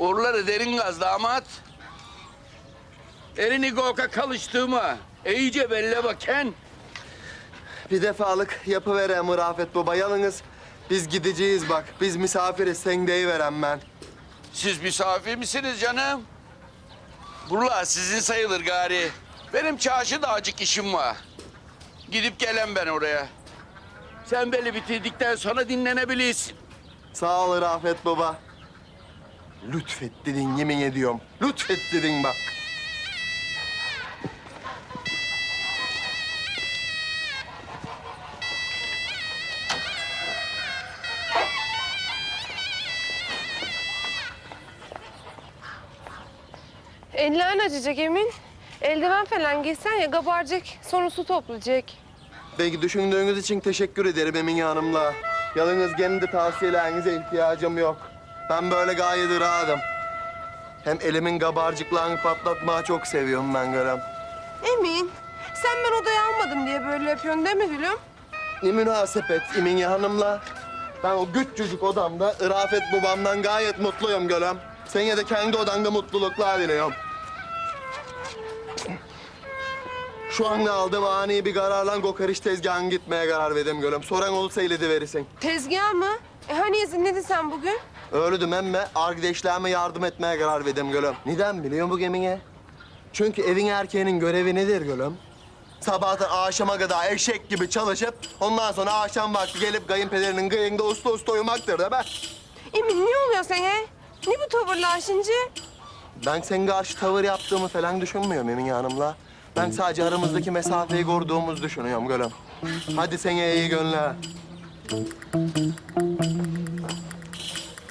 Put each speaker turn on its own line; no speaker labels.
Oraları derin gaz damat. Elini goka kalıştığıma iyice belle baken.
Bir defalık yapıverem Rafet Baba. Yalnız biz gideceğiz bak. Biz misafiriz. Sen deyiverem ben.
Siz misafir misiniz canım? Burla sizin sayılır gari. Benim çarşıda acık işim var. Gidip gelen ben oraya. Sen beni bitirdikten sonra dinlenebilirsin.
Sağ ol Rafet Baba. Lütfettirin yemin ediyorum. Lütfettirin bak.
Ellerin acıyacak Emin. Eldiven falan giysen ya kabaracak. Sonra su toplayacak.
Belki düşündüğünüz için teşekkür ederim Emine Hanım'la. Yalnız kendi tavsiyelerinize ihtiyacım yok. Ben böyle gayet rahatım. Hem elimin kabarcıklarını patlatmayı çok seviyorum ben Görem.
Emin, sen ben odaya almadım diye böyle yapıyorsun değil mi gülüm?
Ne münasebet Emine Hanım'la. Ben o küçücük odamda Rafet babamdan gayet mutluyum Görem. Sen ya da kendi odanda mutluluklar diliyorum. Şu anda aldığım ani bir kararla kokoreç tezgahına gitmeye karar verdim Görem. Soran olursa iletiverisin.
Tezgah mı? E hani izinledin sen bugün?
Öyle emme arkadaşlarıma yardım etmeye karar verdim gülüm. Neden biliyor musun gemine? Çünkü evin erkeğinin görevi nedir gülüm? Sabahtan akşama kadar eşek gibi çalışıp ondan sonra akşam vakti gelip kayınpederinin kıyında usta usta uyumaktır da be.
Emin ne oluyor sana? Ne bu tavırlar şimdi?
Ben senin karşı tavır yaptığımı falan düşünmüyorum Emine Hanım'la. Ben sadece aramızdaki mesafeyi koruduğumuzu düşünüyorum gülüm. Hadi sana iyi günler.